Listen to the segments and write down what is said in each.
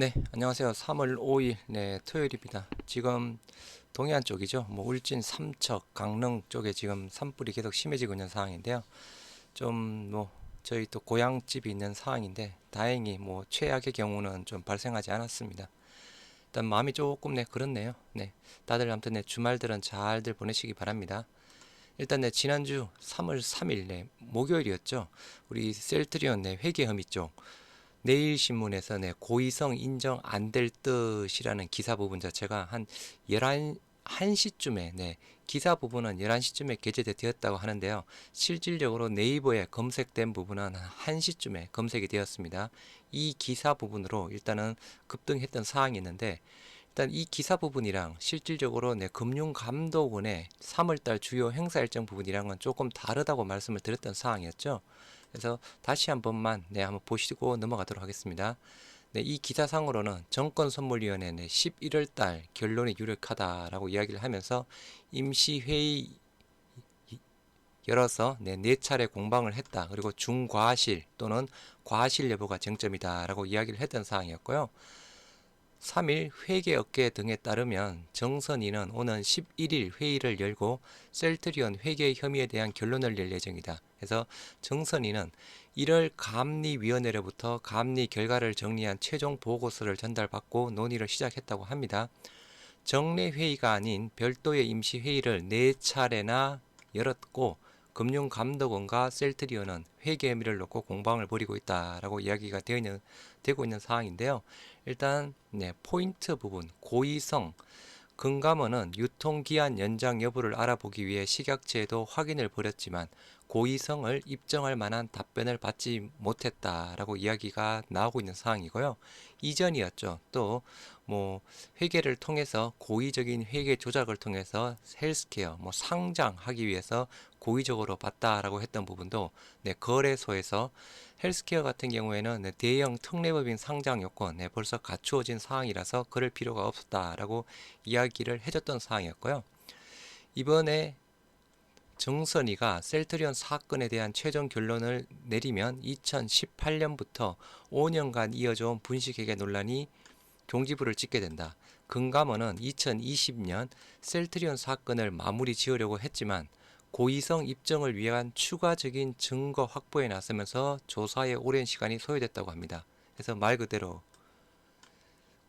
네, 안녕하세요. 3월 5일, 네, 토요일입니다. 지금 동해안 쪽이죠. 뭐 울진, 삼척, 강릉 쪽에 지금 산불이 계속 심해지고 있는 상황인데요. 좀 뭐 저희 또 고향집이 있는 상황인데 다행히 뭐 최악의 경우는 좀 발생하지 않았습니다. 일단 마음이 조금 네 그렇네요. 네, 다들 아무튼 네 주말들은 잘들 보내시기 바랍니다. 일단 네 지난주 3월 3일 네 목요일이었죠. 우리 셀트리온 네 회계혐의 쪽 내일 신문에서 네, 고의성 인정 안 될 듯이라는 기사 부분 자체가 한 11, 1시쯤에 네, 기사 부분은 11시쯤에 게재되었다고 하는데요. 실질적으로 네이버에 검색된 부분은 한 1시쯤에 검색이 되었습니다. 이 기사 부분으로 일단은 급등했던 사항이 있는데 일단 이 기사 부분이랑 실질적으로 네, 금융감독원의 3월달 주요 행사 일정 부분이랑은 조금 다르다고 말씀을 드렸던 사항이었죠. 그래서 다시 한 번만 네 한번 보시고 넘어가도록 하겠습니다. 네, 이 기사상으로는 정권선물위원회 네, 11월 달 결론이 유력하다라고 이야기를 하면서 임시회의 열어서 네, 네 차례 공방을 했다. 그리고 중과실 또는 과실 여부가 쟁점이다라고 이야기를 했던 사항이었고요. 3일 회계업계 등에 따르면 정선이는 오는 11일 회의를 열고 셀트리온 회계 혐의에 대한 결론을 낼 예정이다. 그래서 정선이는 1월 감리위원회로부터 감리 결과를 정리한 최종 보고서를 전달받고 논의를 시작했다고 합니다. 정례 회의가 아닌 별도의 임시 회의를 네 차례나 열었고 금융감독원과 셀트리온은 회계 혐의를 놓고 공방을 벌이고 있다라고 이야기가 되어 있는, 되고 있는 상황인데요. 일단 네, 포인트 부분 고의성 금감원은 유통기한 연장 여부를 알아보기 위해 식약처에도 확인을 벌였지만 고의성을 입증할 만한 답변을 받지 못했다라고 이야기가 나오고 있는 상황이고요. 이전이었죠. 또 뭐 회계를 통해서 고의적인 회계 조작을 통해서 헬스케어 뭐 상장하기 위해서 고의적으로 봤다라고 했던 부분도 네, 거래소에서 헬스케어 같은 경우에는 네, 대형 특례법인 상장 요건 네, 벌써 갖추어진 사항이라서 그럴 필요가 없었다라고 이야기를 해줬던 사항이었고요. 이번에 정선이가 셀트리온 사건에 대한 최종 결론을 내리면 2018년부터 5년간 이어져온 분식회계 논란이 종지부를 찍게 된다. 금감원은 2020년 셀트리온 사건을 마무리 지으려고 했지만 고의성 입증을 위한 추가적인 증거 확보에 나서면서 조사에 오랜 시간이 소요됐다고 합니다. 그래서 말 그대로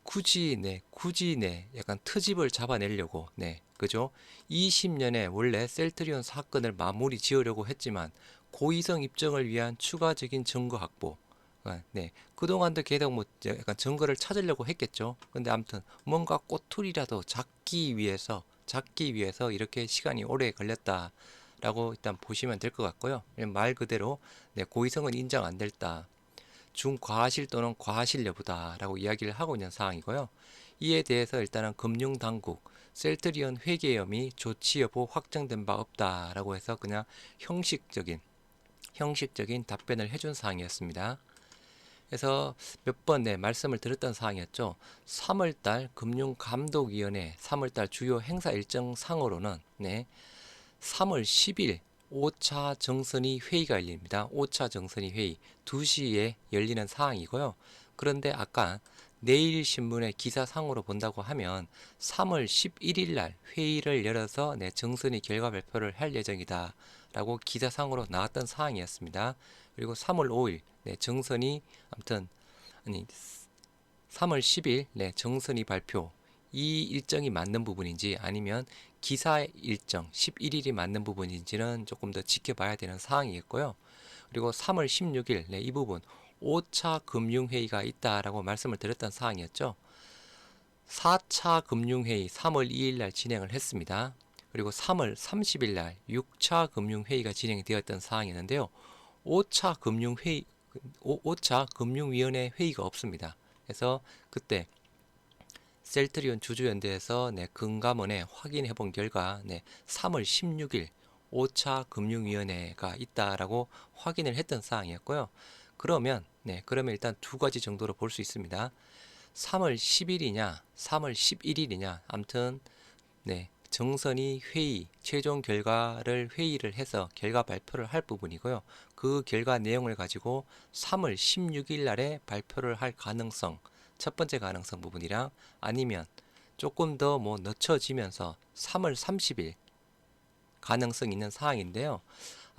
굳이 네, 굳이 네, 약간 트집을 잡아내려고 네, 그죠? 20년에 원래 셀트리온 사건을 마무리 지으려고 했지만 고의성 입증을 위한 추가적인 증거 확보 아, 네. 그동안도 계속 뭐 약간 증거를 찾으려고 했겠죠. 근데 아무튼 뭔가 꼬투리라도 잡기 위해서 잡기 위해서 이렇게 시간이 오래 걸렸다 라고 일단 보시면 될 것 같고요. 말 그대로 네, 고의성은 인정 안 됐다. 중과실 또는 과실 여부다라고 이야기를 하고 있는 상황이고요. 이에 대해서 일단은 금융당국 셀트리온 회계염이 조치 여부 확정된 바 없다라고 해서 그냥 형식적인 형식적인 답변을 해준 사항이었습니다. 그래서 몇번 네, 말씀을 드렸던 사항이었죠. 3월달 금융감독위원회 3월달 주요 행사 일정 상으로는 네, 3월 10일 5차 정선이 회의가 열립니다. 5차 정선이 회의 2시에 열리는 사항이고요. 그런데 아까 내일 신문의 기사상으로 본다고 하면 3월 11일 날 회의를 열어서 네, 정선이 결과 발표를 할 예정이다. 라고 기사상으로 나왔던 사항이었습니다. 그리고 3월 5일 네, 정선이 아무튼 아니 3월 10일 네, 정선이 발표 이 일정이 맞는 부분인지 아니면 기사 일정 11일이 맞는 부분인지는 조금 더 지켜봐야 되는 사항이겠고요. 그리고 3월 16일 네, 이 부분 5차 금융회의가 있다라고 말씀을 드렸던 사항이었죠. 4차 금융회의 3월 2일 날 진행을 했습니다. 그리고 3월 30일 날 6차 금융회의가 진행되었던 사항이었는데요. 5차 금융회의 5 차 금융위원회 회의가 없습니다. 그래서 그때 셀트리온 주주연대에서 네, 금감원에 확인해 본 결과 네, 3월 16일 5차 금융위원회가 있다라고 확인을 했던 사항이었고요. 그러면 네, 그러면 일단 두 가지 정도로 볼 수 있습니다. 3월 10일이냐, 3월 11일이냐, 암튼 네, 정선이 회의, 최종 결과를 회의를 해서 결과 발표를 할 부분이고요. 그 결과 내용을 가지고 3월 16일 날에 발표를 할 가능성, 첫 번째 가능성 부분이랑 아니면 조금 더 뭐 늦춰지면서 3월 30일 가능성 있는 사항인데요.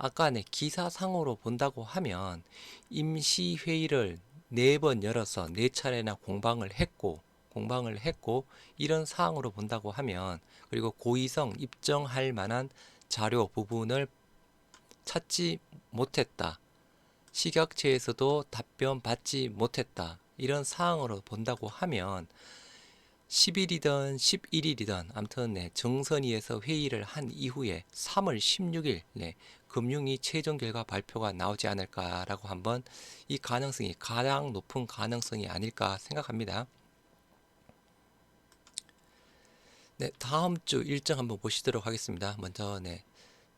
아까 네 기사상으로 본다고 하면 임시 회의를 네 번 열어서 네 차례나 공방을 했고 공방을 했고 이런 사항으로 본다고 하면 그리고 고의성 입증할 만한 자료 부분을 찾지 못했다. 식약처에서도 답변 받지 못했다. 이런 사항으로 본다고 하면 10일이든 11일이든 아무튼 네, 정선위에서 회의를 한 이후에 3월 16일 네, 금융위 최종 결과 발표가 나오지 않을까라고 한번 이 가능성이 가장 높은 가능성이 아닐까 생각합니다. 네, 다음 주 일정 한번 보시도록 하겠습니다. 먼저 네,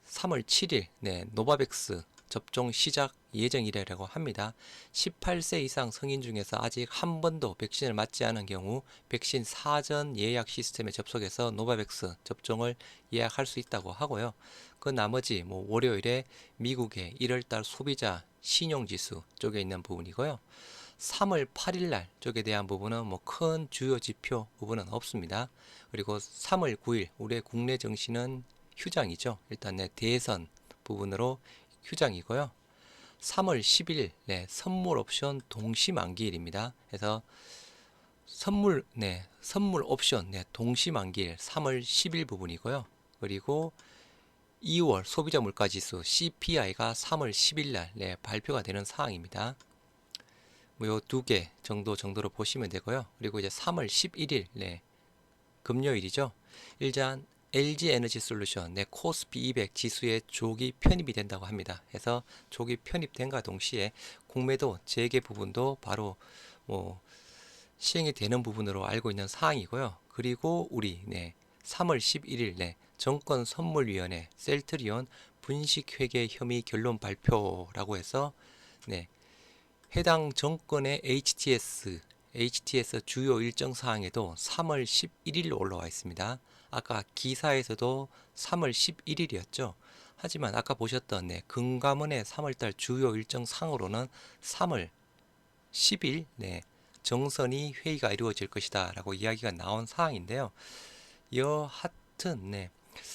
3월 7일 네, 노바백스 접종 시작 예정이라고 합니다. 18세 이상 성인 중에서 아직 한 번도 백신을 맞지 않은 경우 백신 사전 예약 시스템에 접속해서 노바백스 접종을 예약할 수 있다고 하고요. 그 나머지 뭐 월요일에 미국의 1월달 소비자 신용지수 쪽에 있는 부분이고요. 3월 8일 날 쪽에 대한 부분은 뭐 큰 주요 지표 부분은 없습니다. 그리고 3월 9일 우리의 국내 정시는 휴장이죠. 일단 내 대선 부분으로 휴장이고요. 3월 10일 네, 선물 옵션 동시 만기일입니다. 그래서 선물 네, 선물 옵션 네, 동시 만기일 3월 10일 부분이고요. 그리고 2월 소비자 물가 지수 CPI가 3월 10일 날 네, 발표가 되는 사항입니다. 뭐요두개 정도 정도로 보시면 되고요. 그리고 이제 3월 11일 네, 금요일이죠. 일단 LG 에너지 솔루션 내 코스피 200 지수에 조기 편입이 된다고 합니다. 그래서 조기 편입된과 동시에 공매도 재개 부분도 바로 뭐 시행이 되는 부분으로 알고 있는 사항이고요. 그리고 우리 네 3월 11일 내 정권 선물위원회 셀트리온 분식 회계 혐의 결론 발표라고 해서 네 해당 정권의 HTS HTS 주요 일정 사항에도 3월 11일로 올라와 있습니다. 아까 기사에서도 3월 11일이었죠. 하지만 아까 보셨던 네, 금감원의 3월달 주요 일정 상으로는 3월 10일 네, 정선이 회의가 이루어질 것이다 라고 이야기가 나온 사항인데요. 여하튼 네.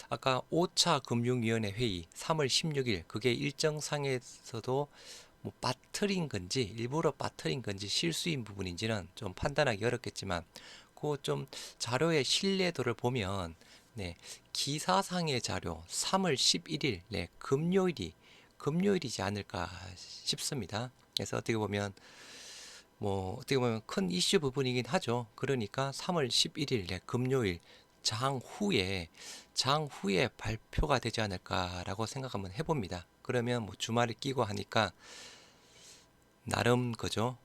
아까 5차 금융위원회 회의 3월 16일 그게 일정상에서도 뭐 빠트린 건지 일부러 빠트린 건지 실수인 부분인지는 좀 판단하기 어렵겠지만 그좀 자료의 신뢰도를 보면 네, 기사상의 자료 3월 11일 네, 금요일이 금요일이지 않을까 싶습니다. 그래서 어떻게 보면 뭐 어떻게 보면 큰 이슈 부분이긴 하죠. 그러니까 3월 11일 네, 금요일 장 후에 장 후에 발표가 되지 않을까라고 생각 한번 해봅니다. 그러면 뭐 주말에 끼고 하니까 나름 그죠.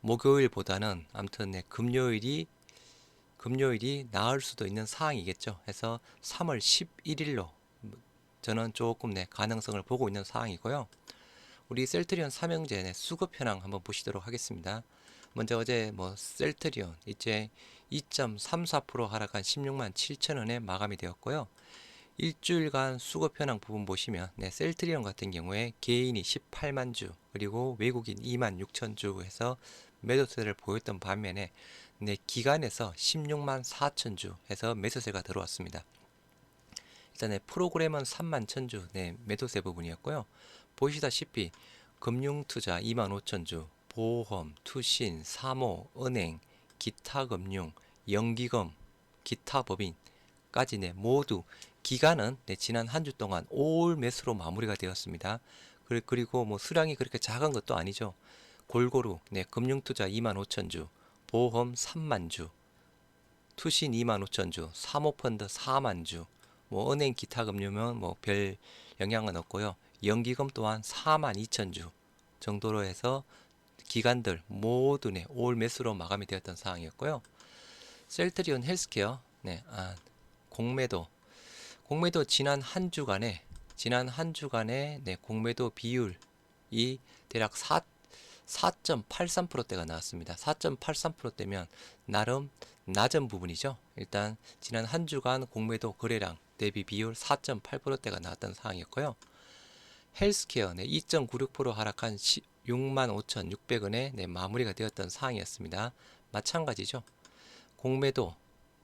목요일보다는 아무튼 네, 금요일이 금요일이 나을 수도 있는 상황이겠죠. 해서 3월 11일로 저는 조금 네, 가능성을 보고 있는 상황이고요. 우리 셀트리온 삼형제 수급 현황 한번 보시도록 하겠습니다. 먼저 어제 뭐 셀트리온 이제 2.34% 하락한 16만 7천 원에 마감이 되었고요. 일주일간 수급 현황 부분 보시면 네, 셀트리온 같은 경우에 개인이 18만 주 그리고 외국인 2만 6천 주 해서 매도세를 보였던 반면에 네, 기간에서 16만 4천 주 해서 매수세가 들어왔습니다. 일단 네, 프로그램은 3만 천주 네, 매도세 부분이었고요. 보시다시피 금융투자 2만 5천 주, 보험, 투신, 사모, 은행, 기타 금융, 연기금, 기타 법인까지 네, 모두 기간은 네, 지난 한 주 동안 올 매수로 마무리가 되었습니다. 그리고 뭐 수량이 그렇게 작은 것도 아니죠. 골고루 네, 금융투자 2만 5천 주, 보험 3만 주, 투신 2만 5천 주, 사모펀드 4만 주, 뭐 은행 기타 금융은 뭐 별 영향은 없고요. 연기금 또한 4만 2천 주 정도로 해서 기관들 모두 네, 올 매수로 마감이 되었던 상황이었고요. 셀트리온 헬스케어 네, 아, 공매도 공매도 지난 한 주간에 지난 한 주간에 네, 공매도 비율이 대략 4 4.83%대가 나왔습니다. 4.83%대면 나름 낮은 부분이죠. 일단 지난 한 주간 공매도 거래량 대비 비율 4.8%대가 나왔던 상황이었고요. 헬스케어 네, 2.96% 하락한 65,600원에 네, 마무리가 되었던 상황이었습니다. 마찬가지죠. 공매도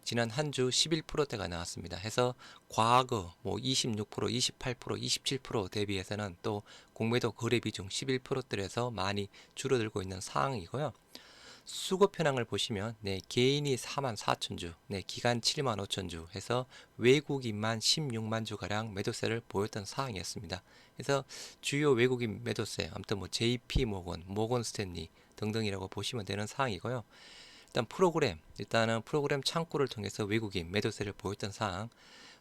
지난 한 주 11%대가 나왔습니다. 해서 과거 뭐 26%, 28%, 27% 대비해서는 또 공매도 거래 비중 11%대에서 많이 줄어들고 있는 상황이고요. 수급 현황을 보시면 네, 개인이 4만 4천 주, 네, 기간 7만 5천 주 해서 외국인만 16만 주 가량 매도세를 보였던 상황이었습니다. 그래서 주요 외국인 매도세, 아무튼 뭐 JP 모건, 모건 스탠리 등등이라고 보시면 되는 상황이고요. 일단 프로그램, 일단은 프로그램 창구를 통해서 외국인 매도세를 보였던 상황.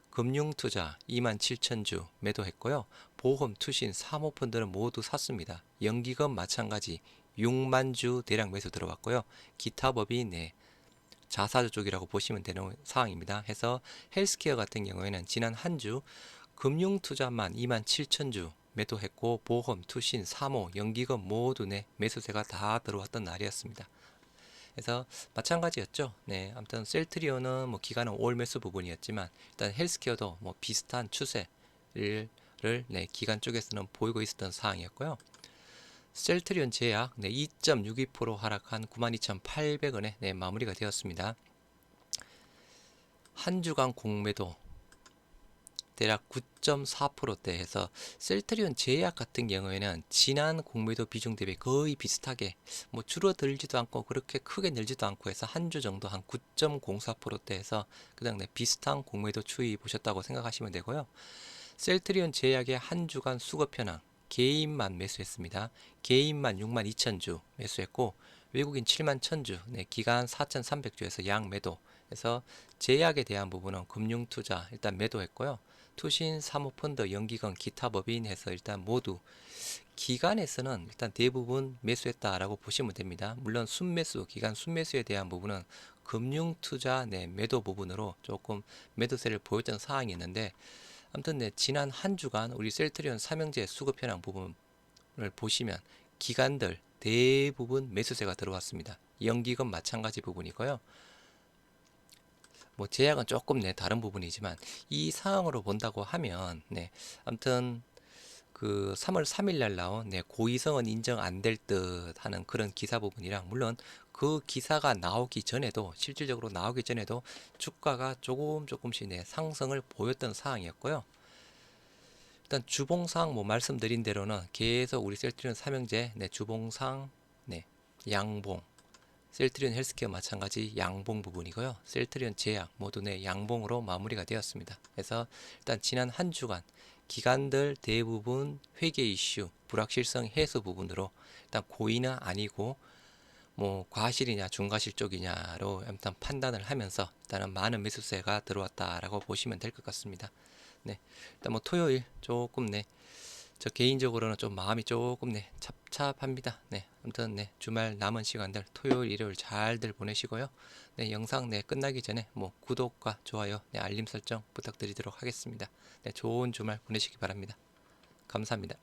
금융투자 2만 7천 주 매도했고요. 보험, 투신, 사모펀드는 모두 샀습니다. 연기금 마찬가지 6만 주 대량 매수 들어왔고요. 기타 법인 네, 자사주 쪽이라고 보시면 되는 상황입니다. 해서 헬스케어 같은 경우에는 지난 한 주 금융투자만 2만 7천 주 매도했고 보험, 투신, 사모, 연기금 모두 네, 매수세가 다 들어왔던 날이었습니다. 그래서 마찬가지였죠. 네, 아무튼 셀트리온은 뭐 기간은 올 매수 부분이었지만 일단 헬스케어도 뭐 비슷한 추세를 네, 기간 쪽에서는 보이고 있었던 상황이었고요. 셀트리온 제약 네, 2.62% 하락한 92,800원에 네, 마무리가 되었습니다. 한 주간 공매도 대략 9.4%대 해서 셀트리온 제약 같은 경우에는 지난 공매도 비중 대비 거의 비슷하게 뭐 줄어들지도 않고 그렇게 크게 늘지도 않고 해서 한 주 정도 한 9.04%대 해서 그냥 네, 비슷한 공매도 추이 보셨다고 생각하시면 되고요. 셀트리온 제약의 한 주간 수급 현황 개인만 매수했습니다. 개인만 6만 2천 주 매수했고 외국인 7만 1천 주, 네, 기간 4,300주에서 양 매도. 그래서 제약에 대한 부분은 금융 투자 일단 매도했고요. 투신, 사모펀드, 연기금, 기타 법인 해서 일단 모두 기간에서는 일단 대부분 매수했다라고 보시면 됩니다. 물론 순매수, 기간 순매수에 대한 부분은 금융투자 내 매도 부분으로 조금 매도세를 보였던 상황이었는데 아무튼 네, 지난 한 주간 우리 셀트리온 삼형제 수급 현황 부분을 보시면 기간들 대부분 매수세가 들어왔습니다. 연기금 마찬가지 부분이고요. 뭐 제약은 조금 네 다른 부분이지만 이 상황으로 본다고 하면 네 아무튼 그 3월 3일 날 나온 네 고의성은 인정 안 될 듯 하는 그런 기사 부분이랑 물론 그 기사가 나오기 전에도 실질적으로 나오기 전에도 주가가 조금 조금씩 네 상승을 보였던 상황이었고요. 일단 주봉상 뭐 말씀드린 대로는 계속 우리 셀트리온 삼형제 네 주봉상 네 양봉 셀트리온 헬스케어 마찬가지 양봉 부분이고요. 셀트리온 제약 모두 네 양봉으로 마무리가 되었습니다. 그래서 일단 지난 한 주간 기관들 대부분 회계 이슈, 불확실성 해소 부분으로 일단 고의는 아니고 뭐 과실이냐 중과실 쪽이냐로 일단 판단을 하면서 일단은 많은 매수세가 들어왔다라고 보시면 될 것 같습니다. 네, 일단 뭐 토요일 조금 네, 저 개인적으로는 좀 마음이 조금 네 찹찹합니다. 네, 아무튼 네 주말 남은 시간들 토요일 일요일 잘들 보내시고요. 네 영상 네 끝나기 전에 뭐 구독과 좋아요, 네 알림 설정 부탁드리도록 하겠습니다. 네 좋은 주말 보내시기 바랍니다. 감사합니다.